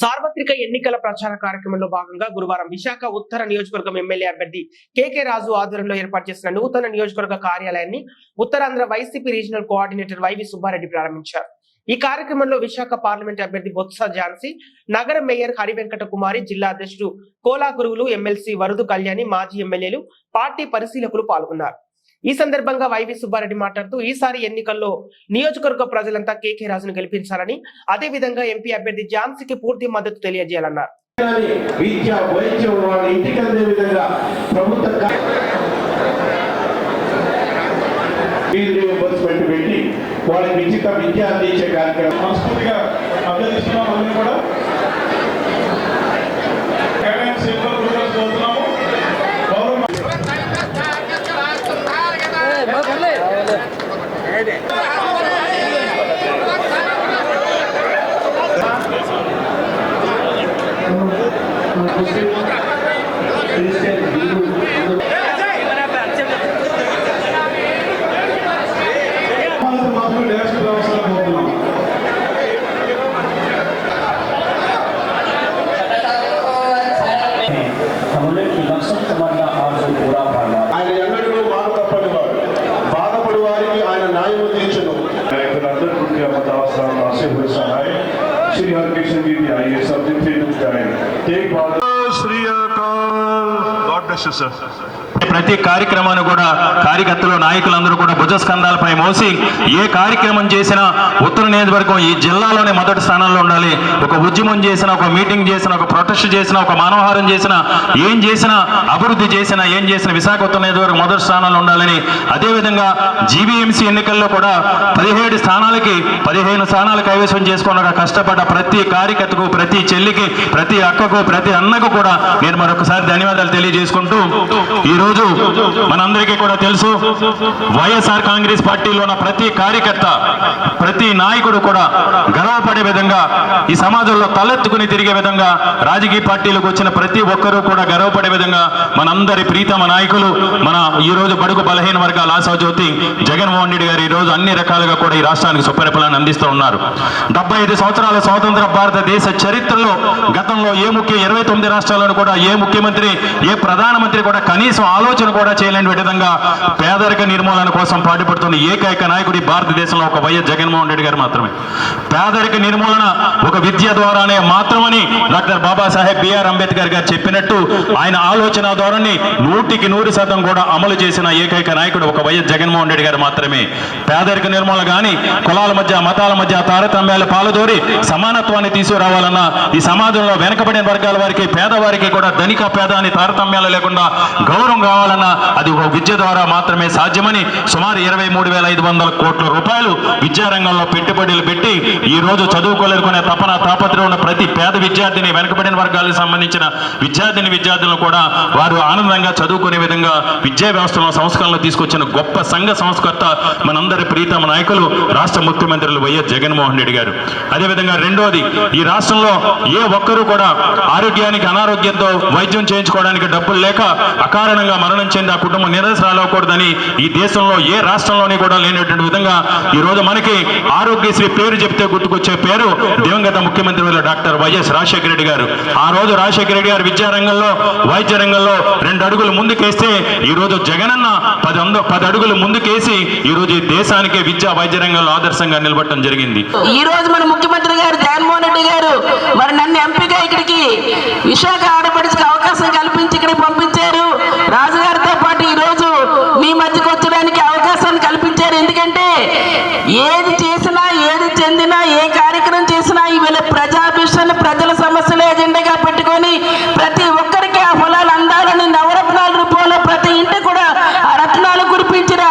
సార్వత్రిక ఎన్నికల ప్రచార కార్యక్రమంలో భాగంగా గురువారం విశాఖ ఉత్తర నియోజకవర్గం ఎమ్మెల్యే అభ్యర్థి కేకే రాజు ఆధ్వర్యంలో ఏర్పాటు చేసిన నూతన నియోజకవర్గ కార్యాలయాన్ని Uttarandhra YCP regional coordinator YV Subba Reddy ప్రారంభించారు. ఈ కార్యక్రమంలో విశాఖ పార్లమెంట్ అభ్యర్థి బొత్స ఝాన్సీ నగర మేయర్ హరివెంకట కుమారి జిల్లా అధ్యక్షుడు కోలా గురువులు ఎమ్మెల్సీ వరదు కళ్యాణి మాజీ ఎమ్మెల్యేలు పార్టీ పరిశీలకులు పాల్గొన్నారు. ఈ సందర్భంగా వైవి సుబ్బారెడ్డి మాట్లాడుతూ ఈసారి ఎన్నికల్లో నియోజకవర్గ ప్రజలంతా కేకే రాజును గెలిపించాలని అదేవిధంగా ఎంపీ అభ్యర్థి ఝాన్సీకి పూర్తి మద్దతు తెలియజేయాలన్నారు. విద్య వైద్యం వాళ్ళ ఇంటికి అందే విధంగా ప్రభుత్వ కా- పెట్టి వాళ్ళకి ఉచిత విద్య అందించే కార్యక్రమం. సంస్కృతిగా అభ్యర్థిస్తున్నాం కూడా. ముస్లిం క్రిస్టియన్ హిందూ ఆయన న్యాయం తీర్చను నాయకులందరూ ఆశీర్వదిస్తున్నాయి श्री हरकृष्ण जी भी आइए सब सब्जेक्ट थ्री टू एक बात అవకాశం సార్. ప్రతి కార్యక్రమాన్ని కూడా కార్యకర్తలు నాయకులందరూ కూడా భుజస్కంధాలపై మోసి ఏ కార్యక్రమం చేసినా ఉత్తర నియోజకవర్గం ఈ జిల్లాలోనే మొదటి స్థానంలో ఉండాలి. ఒక ఉద్యమం చేసినా ఒక మీటింగ్ చేసిన ఒక ప్రొటెస్ట్ చేసినా ఒక మానవహారం చేసినా ఏం చేసినా అభివృద్ధి చేసినా ఏం చేసినా విశాఖ ఉత్తర నియోజకవర్గం మొదటి స్థానంలో ఉండాలని. అదేవిధంగా జీవీఎంసీ ఎన్నికల్లో కూడా పదిహేడు స్థానాలకి పదిహేను స్థానాలు కైవసం చేసుకున్న కష్టపడ్డ ప్రతి కార్యకర్తకు ప్రతి చెల్లికి ప్రతి అక్కకు ప్రతి అన్నకు కూడా నేను మరొకసారి ధన్యవాదాలు తెలియజేసుకుంటూ అంటూ ఈరోజు మనందరికీ కూడా తెలుసు వైఎస్ఆర్ కాంగ్రెస్ పార్టీలో ఉన్న ప్రతి కార్యకర్త ప్రతి నాయకుడు కూడా గర్వపడే విధంగా ఈ సమాజంలో తలెత్తుకుని తిరిగే విధంగా రాజకీయ పార్టీలకు వచ్చిన ప్రతి ఒక్కరూ కూడా గర్వపడే విధంగా మనందరి ప్రీతమ నాయకులు మన ఈ రోజు బడుగు బలహీన వర్గాల ఆశాజ్యోతి జగన్మోహన్ రెడ్డి గారు ఈ రోజు అన్ని రకాలుగా కూడా ఈ రాష్ట్రానికి సుపరిపాలన అందిస్తూ ఉన్నారు. డెబ్బై ఐదు సంవత్సరాల స్వాతంత్ర భారతదేశ చరిత్రలో గతంలో ఏ ముఖ్య ఇరవై తొమ్మిది రాష్ట్రాలను కూడా ఏ ముఖ్యమంత్రి ఏ ప్రధాన ప్రధానమంత్రి కూడా కనీసం ఆలోచన కూడా చేయలేని విధంగా పేదరిక నిర్మూలన కోసం పాటుపడుతున్న ఏకైక నాయకుడు భారతదేశంలో ఒక వైఎస్ జగన్మోహన్ రెడ్డి గారు మాత్రమే. పేదరిక నిర్మూలన ఒక విద్య ద్వారానే మాత్రమని doctor Babasaheb B R Ambedkar గారు చెప్పినట్టు ఆయన ఆలోచన ధోరణి నూటికి నూరు శాతం కూడా అమలు చేసిన ఏకైక నాయకుడు ఒక వైఎస్ జగన్మోహన్ రెడ్డి గారు మాత్రమే. పేదరిక నిర్మూలన కానీ కులాల మధ్య మతాల మధ్య తారతమ్యాలు పాలదోరి సమానత్వాన్ని తీసుకురావాలన్న ఈ సమాజంలో వెనకబడిన వర్గాల వారికి పేదవారికి కూడా ధనిక పేద అని తారతమ్యాలు లేకుండా గౌరవం కావాలన్నా అది ఒక విద్య ద్వారా మాత్రమే సాధ్యమని సుమారు ఇరవై మూడు వేల ఐదు వందల కోట్ల రూపాయలు విద్యారంగంలో పెట్టుబడులు పెట్టి ఈ రోజు చదువుకోలేరుకునే తపన తాపత్రయం ఉన్న ప్రతి పేద విద్యార్థిని వెనకబడిన వర్గాలకు సంబంధించిన విద్యార్థిని విద్యార్థులను కూడా వారు ఆనందంగా చదువుకునే విధంగా విద్యా వ్యవస్థలో సంస్కరణలు తీసుకొచ్చిన గొప్ప సంఘ సంస్కర్త మనందరి ప్రీతమ నాయకులు రాష్ట్ర ముఖ్యమంత్రులు వైఎస్ జగన్మోహన్ రెడ్డి గారు. అదేవిధంగా రెండోది ఈ రాష్ట్రంలో ఏ ఒక్కరూ కూడా ఆరోగ్యానికి అనారోగ్యంతో వైద్యం చేయించుకోవడానికి డబ్బులు లేక అకారణంగా మరణం చెంది ఆ కుటుంబం నిరసరాలు అవ్వకూడదని ఈ దేశంలో ఏ రాష్ట్రంలోని కూడా లేనటువంటి విధంగా ఈ రోజు మనకి ఆరోగ్యశ్రీ పేరు చెప్తే గుర్తుకొచ్చే పేరు దివంగత ముఖ్యమంత్రి డాక్టర్ వైఎస్ రాజశేఖర రెడ్డి గారు. ఆ రోజు రాజశేఖర రెడ్డి గారు విద్యారంగంలో వైద్య రంగంలో రెండు అడుగులు ముందుకేస్తే ఈ రోజు జగనన్న పది వంద పది అడుగులు ముందుకేసి ఈ ఈ దేశానికే విద్యా వైద్య రంగంలో ఆదర్శంగా నిలబడటం జరిగింది. ఈ రోజు మన ముఖ్యమంత్రి గారు జగన్మోహన్ రెడ్డి గారు మరి నన్ను ఎంపీగా ఇక్కడికి విశాఖ ఆడపడి అవకాశం కలిగి ఇక్కడికి పంపించారు రాజుగారితో పాటు ఈ రోజు మీ మధ్యకు వచ్చడానికి అవకాశాన్ని కల్పించారు ఎందుకంటే ఏది చేసినా ఏది చెందినా ఏ కార్యక్రమం చేసినా ఇవాళ ప్రజాభిషాన్ని ప్రజల సమస్యలు ఎజెండాగా పెట్టుకొని ప్రతి ఒక్కరికి ఆ ఫలాలు అందాలని నవరత్నాల రూపంలో ప్రతి ఇంటి కూడా ఆ రత్నాలు కురిపించిన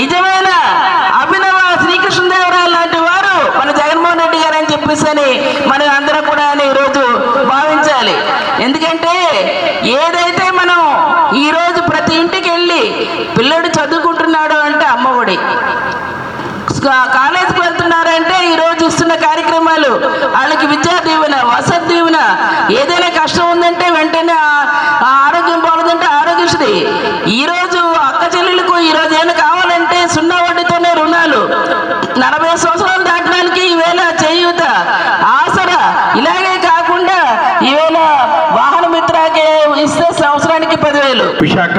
నిజమైన అభినవ శ్రీకృష్ణదేవరాయలు లాంటి వారు మన జగన్మోహన్ రెడ్డి గారు అని చెప్పేసి అని మనం అందరం కూడా ఈరోజు భావించాలి ఎందుకంటే ఏదైతే మనం ఈ రోజు ప్రతి ఇంటికి వెళ్ళి పిల్లడు చదువుకుంటున్నాడు అంటే అమ్మఒడి కా- కాలేజీకి వెళ్తున్నారంటే ఈ రోజు ఇస్తున్న కార్యక్రమాలు వాళ్ళకి విద్యా దీవెన వసతి దీవెన ఏదైనా కష్టం ఉందంటే వెంటనే ఆ- ఆ ఆరోగ్యం బాగుందంటే ఆరోగ్యశ్రీ ఈ రోజు అక్క చెల్లెలకు ఈ రోజు ఏమైనా కావాలంటే సున్నా వడ్డీతోనే రుణాలు నలభై సంవత్సరాలు దాటడానికి ఈవేళ చేయూత ఆసరా ఇలాగే ప్రజలు విశాఖ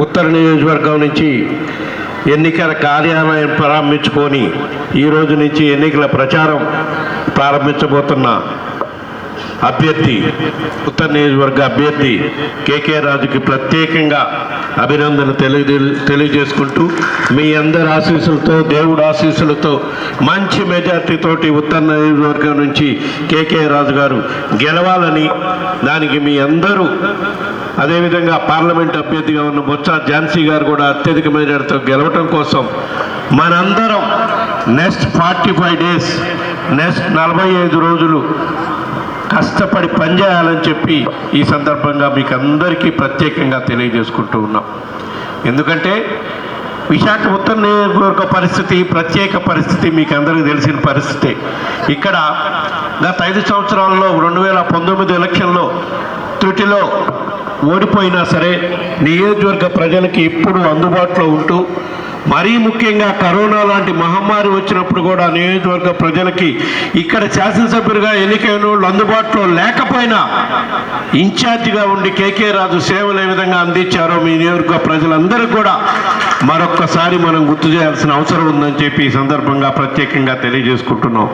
ఉత్తర నియోజకవర్గం నుంచి ఎన్నికల కార్యాలయం ప్రారంభించుకొని ఈ రోజు నుంచి ఎన్నికల ప్రచారం ప్రారంభించబోతున్న అభ్యర్థి ఉత్తర నియోజకవర్గ అభ్యర్థి కేకే రాజుకి ప్రత్యేకంగా అభినందన తెలియ తెలియజేసుకుంటూ మీ అందరి ఆశీస్సులతో దేవుడు ఆశీస్సులతో మంచి మెజార్టీతోటి ఉత్తర నియోజకవర్గం నుంచి కేకే రాజు గారు గెలవాలని దానికి మీ అందరూ అదేవిధంగా పార్లమెంట్ అభ్యర్థిగా ఉన్న బొత్స ఝాన్సీ గారు కూడా అత్యధిక మెజార్టీతో గెలవటం కోసం మనందరం next forty five days next నలభై ఐదు రోజులు కష్టపడి పనిచేయాలని చెప్పి ఈ సందర్భంగా మీకు అందరికీ ప్రత్యేకంగా తెలియజేసుకుంటూ ఉన్నాం. ఎందుకంటే విశాఖ ఉత్తర నియోజకవర్గ పరిస్థితి ప్రత్యేక పరిస్థితి మీకు అందరికీ తెలిసిన పరిస్థితి ఇక్కడ గత ఐదు సంవత్సరాల్లో రెండు వేల పంతొమ్మిది ఎలక్షన్లో త్రుటిలో ఓడిపోయినా సరే నియోజకవర్గ ప్రజలకి ఎప్పుడు అందుబాటులో ఉంటూ మరీ ముఖ్యంగా కరోనా లాంటి మహమ్మారి వచ్చినప్పుడు కూడా నియోజకవర్గ ప్రజలకి ఇక్కడ శాసనసభ్యులుగా ఎన్నికైన వాళ్ళు అందుబాటులో లేకపోయినా ఇన్ఛార్జిగా ఉండి కేకే రాజు సేవలు ఏ విధంగా అందించారో మీ నియోజకవర్గ ప్రజలందరూ కూడా మరొక్కసారి మనం గుర్తు చేయాల్సిన అవసరం ఉందని చెప్పి ఈ సందర్భంగా ప్రత్యేకంగా తెలియజేసుకుంటున్నాం.